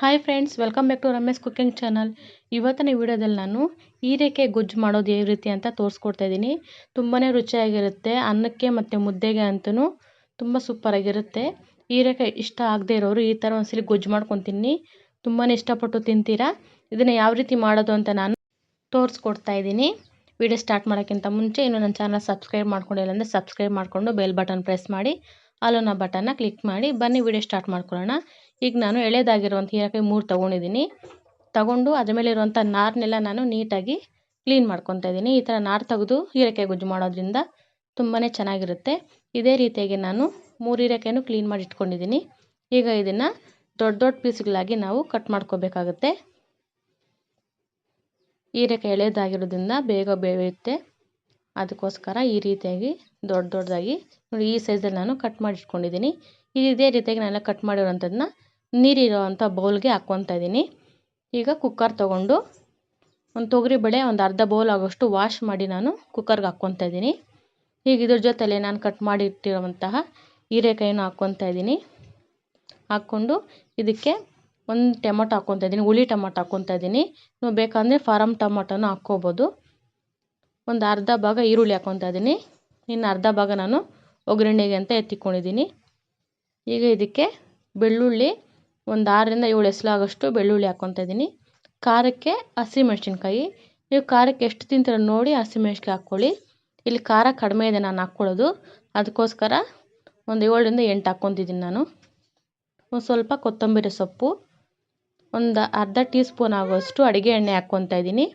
Hi friends welcome back to Ramesh cooking channel ಇವತ್ತಿನ ವಿಡಿಯೋದಲ್ಲಿ ನಾನು ಹೀರೆಕಾಯಿ ಗೊಜ್ಜು ಮಾಡೋದು ಯಾವ ರೀತಿ ಅಂತ ತೋರಿಸ್ಕೊಡ್ತಾ ಇದ್ದೀನಿ. ತುಂಬಾ ರುಚಿಯಾಗಿರುತ್ತೆ, ಅನ್ನಕ್ಕೆ ಮತ್ತು ಮುದ್ದೆಗೆ ಅಂತೂ ತುಂಬ ಸೂಪರಾಗಿರುತ್ತೆ ಹೀರೆಕಾಯಿ ಇಷ್ಟ ಆಗದೆ ಇರೋರು ಈ ಥರ ಒಂದ್ಸಲಿ ಗೊಜ್ಜು ಮಾಡ್ಕೊತೀನಿ ತುಂಬಾ ಇಷ್ಟಪಟ್ಟು ತಿಂತೀರಾ? ಇದನ್ನು ಯಾವ ರೀತಿ ಮಾಡೋದು ಅಂತ ನಾನು ತೋರಿಸ್ಕೊಡ್ತಾ ಇದ್ದೀನಿ. ವಿಡಿಯೋ ಸ್ಟಾರ್ಟ್ ಮಾಡೋಕ್ಕಿಂತ ಮುಂಚೆ ಇನ್ನು ನನ್ನ ಚಾನಲ್ ಸಬ್ಸ್ಕ್ರೈಬ್ ಮಾಡ್ಕೊಂಡಿಲ್ಲ ಅಂದರೆ ಸಬ್ಸ್ಕ್ರೈಬ್ ಮಾಡಿಕೊಂಡು ಬೆಲ್ ಬಟನ್ ಪ್ರೆಸ್ ಮಾಡಿ ಅಲ್ಲೋನ ಬಟನ್ನ ಕ್ಲಿಕ್ ಮಾಡಿ, ಬನ್ನಿ ವಿಡಿಯೋ ಸ್ಟಾರ್ಟ್ ಮಾಡ್ಕೊಳ್ಳೋಣ. ಈಗ ನಾನು ಎಳೆದಾಗಿರುವಂಥ ಹೀರೆಕಾಯಿ ಮೂರು ತೊಗೊಂಡಿದ್ದೀನಿ. ತಗೊಂಡು ಅದ್ರ ಮೇಲೆ ಇರುವಂಥ ನಾರನ್ನೆಲ್ಲ ನಾನು ನೀಟಾಗಿ ಕ್ಲೀನ್ ಮಾಡ್ಕೊತಾ ಇದ್ದೀನಿ. ಈ ಥರ ನಾರು ತೆಗೆದು ಹೀರೆಕಾಯಿ ಗೊಜ್ಜು ಮಾಡೋದ್ರಿಂದ ತುಂಬಾ ಚೆನ್ನಾಗಿರುತ್ತೆ. ಇದೇ ರೀತಿಯಾಗಿ ನಾನು ಮೂರು ಹೀರೆಕಾಯನ್ನು ಕ್ಲೀನ್ ಮಾಡಿ ಇಟ್ಕೊಂಡಿದ್ದೀನಿ. ಈಗ ಇದನ್ನು ದೊಡ್ಡ ದೊಡ್ಡ ಪೀಸ್ಗಳಾಗಿ ನಾವು ಕಟ್ ಮಾಡ್ಕೋಬೇಕಾಗುತ್ತೆ. ಹೀರೆಕಾಯಿ ಎಳೆದಾಗಿರೋದ್ರಿಂದ ಬೇಗ ಬೇಯುತ್ತೆ. ಅದಕ್ಕೋಸ್ಕರ ಈ ರೀತಿಯಾಗಿ ದೊಡ್ಡ ದೊಡ್ಡದಾಗಿ ನೋಡಿ ಈ ಸೈಜಲ್ಲಿ ನಾನು ಕಟ್ ಮಾಡಿ ಇಟ್ಕೊಂಡಿದ್ದೀನಿ. ಇದೇ ರೀತಿಯಾಗಿ ನಾನೆಲ್ಲ ಕಟ್ ಮಾಡಿರೋವಂಥದ್ದನ್ನ ನೀರಿರೋವಂಥ ಬೌಲ್ಗೆ ಹಾಕ್ಕೊತಾ ಇದ್ದೀನಿ. ಈಗ ಕುಕ್ಕರ್ ತೊಗೊಂಡು ಒಂದು ತೊಗರಿಬೇಳೆ ಒಂದು ಅರ್ಧ ಬೌಲ್ ಆಗೋಷ್ಟು ವಾಶ್ ಮಾಡಿ ನಾನು ಕುಕ್ಕರ್ಗೆ ಹಾಕ್ಕೊತಾ ಇದ್ದೀನಿ. ಈಗ ಇದ್ರ ಜೊತೆಲೆ ನಾನು ಕಟ್ ಮಾಡಿ ಇಟ್ಟಿರುವಂತಹ ಹೀರೆಕಾಯಿನೂ ಹಾಕ್ಕೊತಾ ಇದ್ದೀನಿ. ಹಾಕ್ಕೊಂಡು ಇದಕ್ಕೆ ಒಂದು ಟೊಮೊಟೊ ಹಾಕ್ಕೊತಾ ಇದ್ದೀನಿ, ಹುಳಿ ಟೊಮೊಟೊ ಹಾಕ್ಕೊತಾ ಇದ್ದೀನಿ. ನೀವು ಬೇಕಂದರೆ ಫಾರಮ್ ಟೊಮೊಟೊನೂ ಹಾಕ್ಕೋಬೋದು. ಒಂದು ಅರ್ಧ ಭಾಗ ಈರುಳ್ಳಿ ಹಾಕ್ಕೊತಾ ಇದ್ದೀನಿ. ಇನ್ನು ಅರ್ಧ ಭಾಗ ನಾನು ಒಗ್ಗರಣೆಗೆ ಅಂತ ಎತ್ತಿಕೊಂಡಿದ್ದೀನಿ. ಈಗ ಇದಕ್ಕೆ ಬೆಳ್ಳುಳ್ಳಿ ಒಂದು ಆರರಿಂದ ಏಳು ಎಸಳಾಗೋಷ್ಟು ಬೆಳ್ಳುಳ್ಳಿ ಹಾಕ್ಕೊತಾ ಇದ್ದೀನಿ. ಖಾರಕ್ಕೆ ಹಸಿಮೆಣ್ಸಿನ್ಕಾಯಿ ನೀವು ಖಾರಕ್ಕೆ ಎಷ್ಟು ತಿಂತೀರ ನೋಡಿ ಹಸಿಮೆಣ್ಸಿಕಾಯಿ ಹಾಕ್ಕೊಳ್ಳಿ. ಇಲ್ಲಿ ಖಾರ ಕಡಿಮೆ ಇದೆ, ನಾನು ಹಾಕ್ಕೊಳ್ಳೋದು. ಅದಕ್ಕೋಸ್ಕರ ಒಂದು ಏಳರಿಂದ ಎಂಟು ಹಾಕ್ಕೊತಿದ್ದೀನಿ ನಾನು. ಒಂದು ಸ್ವಲ್ಪ ಕೊತ್ತಂಬರಿ ಸೊಪ್ಪು. ಒಂದು ಅರ್ಧ ಟೀ ಸ್ಪೂನ್ ಆಗೋಷ್ಟು ಅಡುಗೆ ಎಣ್ಣೆ ಹಾಕ್ಕೊತಾ ಇದ್ದೀನಿ.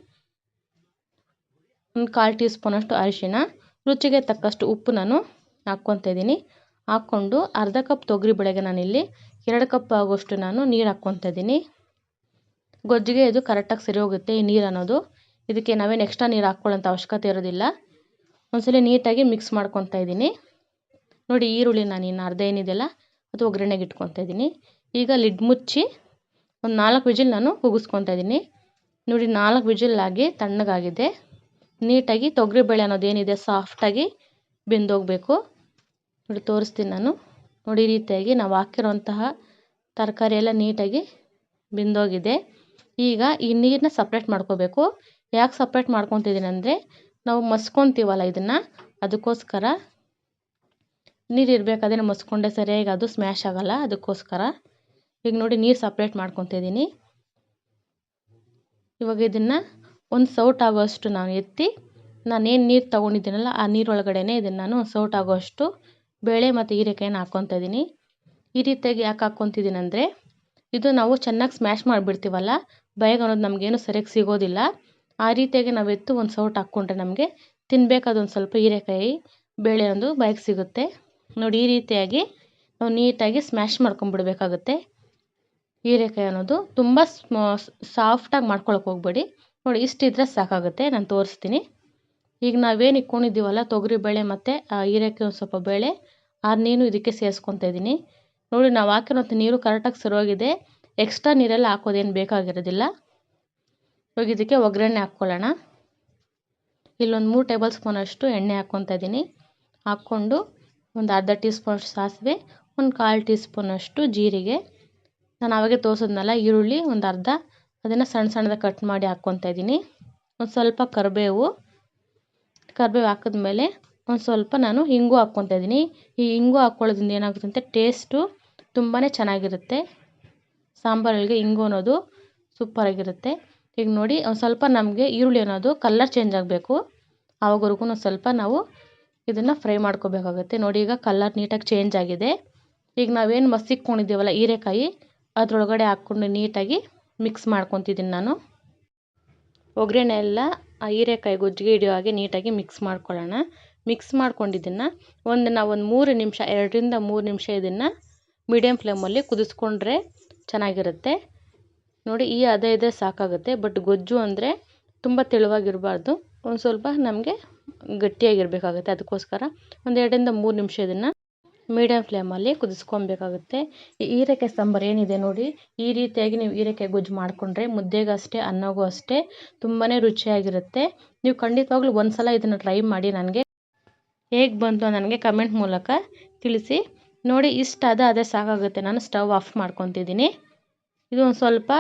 ಒಂದು ಕಾಲು ಟೀ ಸ್ಪೂನಷ್ಟು ಅರಿಶಿನ ರುಚಿಗೆ ತಕ್ಕಷ್ಟು ಉಪ್ಪು ನಾನು ಹಾಕ್ಕೊತಾ ಇದ್ದೀನಿ. ಹಾಕ್ಕೊಂಡು ಅರ್ಧ ಕಪ್ ತೊಗರಿಬೇಳೆಗೆ ನಾನಿಲ್ಲಿ ಎರಡು ಕಪ್ ಆಗೋಷ್ಟು ನಾನು ನೀರು ಹಾಕ್ಕೊತಾ ಇದ್ದೀನಿ. ಗೊಜ್ಜಿಗೆ ಇದು ಕರೆಕ್ಟಾಗಿ ಸರಿ ಹೋಗುತ್ತೆ ಈ ನೀರು ಅನ್ನೋದು. ಇದಕ್ಕೆ ನಾವೇನು ಎಕ್ಸ್ಟ್ರಾ ನೀರು ಹಾಕ್ಕೊಳ್ಳೋಂಥ ಅವಶ್ಯಕತೆ ಇರೋದಿಲ್ಲ. ಒಂದ್ಸಲ ನೀಟಾಗಿ ಮಿಕ್ಸ್ ಮಾಡ್ಕೊತಾ ಇದ್ದೀನಿ. ನೋಡಿ ಈರುಳ್ಳಿ ನಾನು ಇನ್ನು ಅರ್ಧ ಏನಿದೆಯಲ್ಲ ಅದು ಒಗ್ಗರಣೆಗೆ ಇಟ್ಕೊತಾ ಇದ್ದೀನಿ. ಈಗ ಲಿಡ್ ಮುಚ್ಚಿ ಒಂದು ನಾಲ್ಕು ವಿಜಿಲ್ ನಾನು ಕೂಗಿಸ್ಕೊತಾ ಇದ್ದೀನಿ. ನೋಡಿ ನಾಲ್ಕು ವಿಜಿಲ್ ಆಗಿ ತಣ್ಣಗಾಗಿದೆ. ನೀಟಾಗಿ ತೊಗರಿಬೇಳೆ ಅನ್ನೋದೇನಿದೆ ಸಾಫ್ಟಾಗಿ ಬೆಂದೋಗಬೇಕು. ನೋಡಿ, ತೋರಿಸ್ತೀನಿ ನಾನು. ನೋಡಿ, ಈ ರೀತಿಯಾಗಿ ನಾವು ಹಾಕಿರೋಂತಹ ತರಕಾರಿ ಎಲ್ಲ ನೀಟಾಗಿ ಬೆಂದೋಗಿದೆ. ಈಗ ಈ ನೀರನ್ನ ಸಪ್ರೇಟ್ ಮಾಡ್ಕೋಬೇಕು. ಯಾಕೆ ಸಪ್ರೇಟ್ ಮಾಡ್ಕೊತಿದ್ದೀನಿ ಅಂದರೆ, ನಾವು ಮಸ್ಕೊತೀವಲ್ಲ ಇದನ್ನು, ಅದಕ್ಕೋಸ್ಕರ ನೀರು ಇರಬೇಕಾದ್ರೆ ಮಸ್ಕೊಂಡೆ ಸರಿಯಾಗಿ ಅದು ಸ್ಮ್ಯಾಶ್ ಆಗೋಲ್ಲ, ಅದಕ್ಕೋಸ್ಕರ. ಈಗ ನೋಡಿ, ನೀರು ಸಪ್ರೇಟ್ ಮಾಡ್ಕೊತಿದ್ದೀನಿ. ಇವಾಗ ಇದನ್ನು ಒಂದು ಸೌಟ್ ಆಗೋಷ್ಟು ನಾನು ಎತ್ತಿ ನಾನೇನು ನೀರು ತೊಗೊಂಡಿದ್ದೀನಲ್ಲ, ಆ ನೀರೊಳಗಡೆನೇ ಇದನ್ನು ನಾನು ಸೌಟ್ ಆಗೋಷ್ಟು ಬೇಳೆ ಮತ್ತು ಹೀರೆಕಾಯಿನ ಹಾಕ್ಕೊತಾ ಇದ್ದೀನಿ ಈ ರೀತಿಯಾಗಿ ಯಾಕೆ ಹಾಕ್ಕೊತಿದ್ದೀನಿ ಅಂದರೆ ಇದು ನಾವು ಚೆನ್ನಾಗಿ ಸ್ಮ್ಯಾಶ್ ಮಾಡಿಬಿಡ್ತೀವಲ್ಲ, ಬೈಗೆ ಅನ್ನೋದು ನಮಗೇನು ಸರಿಯಾಗಿ ಸಿಗೋದಿಲ್ಲ. ಆ ರೀತಿಯಾಗಿ ನಾವು ಎತ್ತು ಒಂದು ಸೌಟ್ ಹಾಕ್ಕೊಂಡ್ರೆ ನಮಗೆ ತಿನ್ನಬೇಕಾದ ಒಂದು ಸ್ವಲ್ಪ ಹೀರೆಕಾಯಿ, ಬೇಳೆ ಒಂದು ಬಾಯಿಗೆ ಸಿಗುತ್ತೆ. ನೋಡಿ, ಈ ರೀತಿಯಾಗಿ ನಾವು ನೀಟಾಗಿ ಸ್ಮ್ಯಾಶ್ ಮಾಡ್ಕೊಂಬಿಡ್ಬೇಕಾಗುತ್ತೆ. ಹೀರೆಕಾಯಿ ಅನ್ನೋದು ತುಂಬ ಸಾಫ್ಟಾಗಿ ಮಾಡ್ಕೊಳಕ್ಕೆ ಹೋಗ್ಬೇಡಿ. ನೋಡಿ, ಇಷ್ಟಿದ್ರೆ ಸಾಕಾಗುತ್ತೆ, ನಾನು ತೋರಿಸ್ತೀನಿ. ಈಗ ನಾವೇನು ಇಟ್ಕೊಂಡಿದ್ದೀವಲ್ಲ ತೊಗರಿಬೇಳೆ ಮತ್ತು ಹೀರೆಕಾಯಿ ಒಂದು ಸ್ವಲ್ಪ ಬೇಳೆ ಆ ನೀನು ಇದಕ್ಕೆ ಸೇರಿಸ್ಕೊತಾ ಇದ್ದೀನಿ. ನೋಡಿ, ನಾವು ಹಾಕಿರೋಂಥ ನೀರು ಕರೆಕ್ಟಾಗಿ ಸರಿಯೋಗಿದೆ. ಎಕ್ಸ್ಟ್ರಾ ನೀರೆಲ್ಲ ಹಾಕೋದೇನು ಬೇಕಾಗಿರೋದಿಲ್ಲ. ಇವಾಗ ಇದಕ್ಕೆ ಒಗ್ಗರಣೆ ಹಾಕ್ಕೊಳ್ಳೋಣ ಇಲ್ಲೊಂದು ಮೂರು ಟೇಬಲ್ ಸ್ಪೂನಷ್ಟು ಎಣ್ಣೆ ಹಾಕ್ಕೊತಾ ಇದ್ದೀನಿ. ಹಾಕ್ಕೊಂಡು ಒಂದು ಅರ್ಧ ಟೀ ಸ್ಪೂನ್ ಸಾಸಿವೆ, ಒಂದು ಕಾಲು ಟೀ ಸ್ಪೂನಷ್ಟು ಜೀರಿಗೆ. ನಾನು ಆವಾಗೆ ತೋರಿಸಿದ್ನಲ್ಲ, ಈರುಳ್ಳಿ ಒಂದು ಅರ್ಧ. ಅದನ್ನು ಸಣ್ಣ ಸಣ್ಣದಾಗಿ ಕಟ್ ಮಾಡಿ ಹಾಕ್ಕೊತಾ ಇದ್ದೀನಿ. ಒಂದು ಸ್ವಲ್ಪ ಕರಿಬೇವು. ಕರಿಬೇವು ಹಾಕಿದ್ಮೇಲೆ ಒಂದು ಸ್ವಲ್ಪ ನಾನು ಹಿಂಗು ಹಾಕ್ಕೊತಾ ಇದ್ದೀನಿ. ಈ ಹಿಂಗು ಹಾಕ್ಕೊಳ್ಳೋದ್ರಿಂದ ಏನಾಗುತ್ತೆ ಅಂತ ಟೇಸ್ಟು ತುಂಬಾ ಚೆನ್ನಾಗಿರುತ್ತೆ. ಸಾಂಬಾರುಗಳಿಗೆ ಹಿಂಗು ಅನ್ನೋದು ಸೂಪರಾಗಿರುತ್ತೆ ಈಗ ನೋಡಿ, ಒಂದು ಸ್ವಲ್ಪ ನಮಗೆ ಈರುಳ್ಳಿ ಅನ್ನೋದು ಕಲ್ಲರ್ ಚೇಂಜ್ ಆಗಬೇಕು. ಆವಾಗವರೆಗೂ ಸ್ವಲ್ಪ ನಾವು ಇದನ್ನು ಫ್ರೈ ಮಾಡ್ಕೋಬೇಕಾಗುತ್ತೆ. ನೋಡಿ, ಈಗ ಕಲ್ಲರ್ ನೀಟಾಗಿ ಚೇಂಜ್ ಆಗಿದೆ. ಈಗ ನಾವೇನು ಮಸಿಕ್ಕೊಂಡಿದ್ದೀವಲ್ಲ ಹೀರೆಕಾಯಿ, ಅದರೊಳಗಡೆ ಹಾಕ್ಕೊಂಡು ನೀಟಾಗಿ ಮಿಕ್ಸ್ ಮಾಡ್ಕೊತಿದ್ದೀನಿ ನಾನು. ಒಗ್ಗರಣೆ ಎಲ್ಲ ಆ ಹೀರೆಕಾಯಿ ಗೊಜ್ಜಿಗೆ ಹಿಡಿಯೋ ಹಾಗೆ ನೀಟಾಗಿ ಮಿಕ್ಸ್ ಮಾಡ್ಕೊಳ್ಳೋಣ. ಮಿಕ್ಸ್ ಮಾಡ್ಕೊಂಡಿದ್ದನ್ನು ಒಂದು ನಾವು ಒಂದು ಮೂರು ನಿಮಿಷ, ಎರಡರಿಂದ ಮೂರು ನಿಮಿಷ ಇದನ್ನು ಮೀಡಿಯಮ್ ಫ್ಲೇಮಲ್ಲಿ ಕುದಿಸ್ಕೊಂಡ್ರೆ ಚೆನ್ನಾಗಿರುತ್ತೆ. ನೋಡಿ ಈ ಅದೇ ಇದೆ ಸಾಕಾಗುತ್ತೆ ಬಟ್ ಗೊಜ್ಜು ಅಂದರೆ ತುಂಬ ತೆಳುವಾಗಿರಬಾರ್ದು. ಒಂದು ಸ್ವಲ್ಪ ನಮಗೆ ಗಟ್ಟಿಯಾಗಿರಬೇಕಾಗುತ್ತೆ. ಅದಕ್ಕೋಸ್ಕರ ಒಂದು ಎರಡರಿಂದ ಮೂರು ನಿಮಿಷ ಇದನ್ನು ಮೀಡಿಯಮ್ ಫ್ಲೇಮಲ್ಲಿ ಕುದಿಸ್ಕೊಬೇಕಾಗುತ್ತೆ. ಈ ಹೀರೆಕಾಯಿ ಸಾಂಬಾರು ಏನಿದೆ ನೋಡಿ, ಈ ರೀತಿಯಾಗಿ ನೀವು ಹೀರೆಕಾಯಿ ಗೊಜ್ಜು ಮಾಡಿಕೊಂಡ್ರೆ ಮುದ್ದೆಗೂ ಅಷ್ಟೇ ಅನ್ನಗೂ ಅಷ್ಟೇ ತುಂಬಾ ರುಚಿಯಾಗಿರುತ್ತೆ. ನೀವು ಖಂಡಿತವಾಗ್ಲೂ ಒಂದು ಸಲ ಇದನ್ನು ಟ್ರೈ ಮಾಡಿ ನನಗೆ ಹೇಗೆ ಬಂತು ನನಗೆ ಕಮೆಂಟ್ ಮೂಲಕ ತಿಳಿಸಿ. ನೋಡಿ ಇಷ್ಟಾದ ಅದೇ ಸಾಕಾಗುತ್ತೆ. ನಾನು ಸ್ಟವ್ ಆಫ್ ಮಾಡ್ಕೊತಿದ್ದೀನಿ. ಇದು ಒಂದು ಸ್ವಲ್ಪ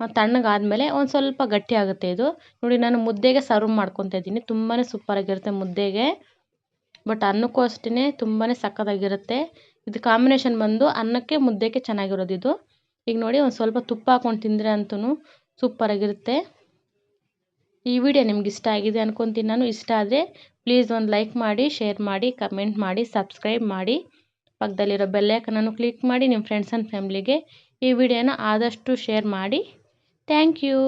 ತಣ್ಣಗಾದಮೇಲೆ ಒಂದು ಸ್ವಲ್ಪ ಗಟ್ಟಿ ಆಗುತ್ತೆ ಇದು. ನೋಡಿ, ನಾನು ಮುದ್ದೆಗೆ ಸರ್ವ್ ಮಾಡ್ಕೊತಾ ಇದ್ದೀನಿ ತುಂಬಾ ಸೂಪರಾಗಿರುತ್ತೆ ಮುದ್ದೆಗೆ. ಬಟ್ ಅನ್ನಕ್ಕೂ ಅಷ್ಟೇ ತುಂಬಾ ಸಕ್ಕತ್ತಾಗಿರುತ್ತೆ ಇದು ಕಾಂಬಿನೇಷನ್ ಬಂದು ಅನ್ನಕ್ಕೆ ಮುದ್ದೆಗೆ ಚೆನ್ನಾಗಿರೋದು ಇದು. ಈಗ ನೋಡಿ ಒಂದು ಸ್ವಲ್ಪ ತುಪ್ಪ ಹಾಕ್ಕೊಂಡು ತಿಂದರೆ ಅಂತೂ ಸೂಪರಾಗಿರುತ್ತೆ. ಈ ವಿಡಿಯೋ ನಿಮ್ಗೆ ಇಷ್ಟ ಆಗಿದೆ ಅನ್ಕೊತೀನಿ ನಾನು. ಇಷ್ಟ ಆದರೆ ಪ್ಲೀಸ್ ಒಂದು ಲೈಕ್ ಮಾಡಿ, ಶೇರ್ ಮಾಡಿ, ಕಮೆಂಟ್ ಮಾಡಿ, ಸಬ್ಸ್ಕ್ರೈಬ್ ಮಾಡಿ. ಪಕ್ಕದಲ್ಲಿರೋ ಬೆಲ್ಲೈಕನನ್ನು ಕ್ಲಿಕ್ ಮಾಡಿ ನಿಮ್ಮ ಫ್ರೆಂಡ್ಸ್ ಆ್ಯಂಡ್ ಫ್ಯಾಮ್ಲಿಗೆ ಈ ವಿಡಿಯೋನ ಆದಷ್ಟು ಶೇರ್ ಮಾಡಿ. Thank you.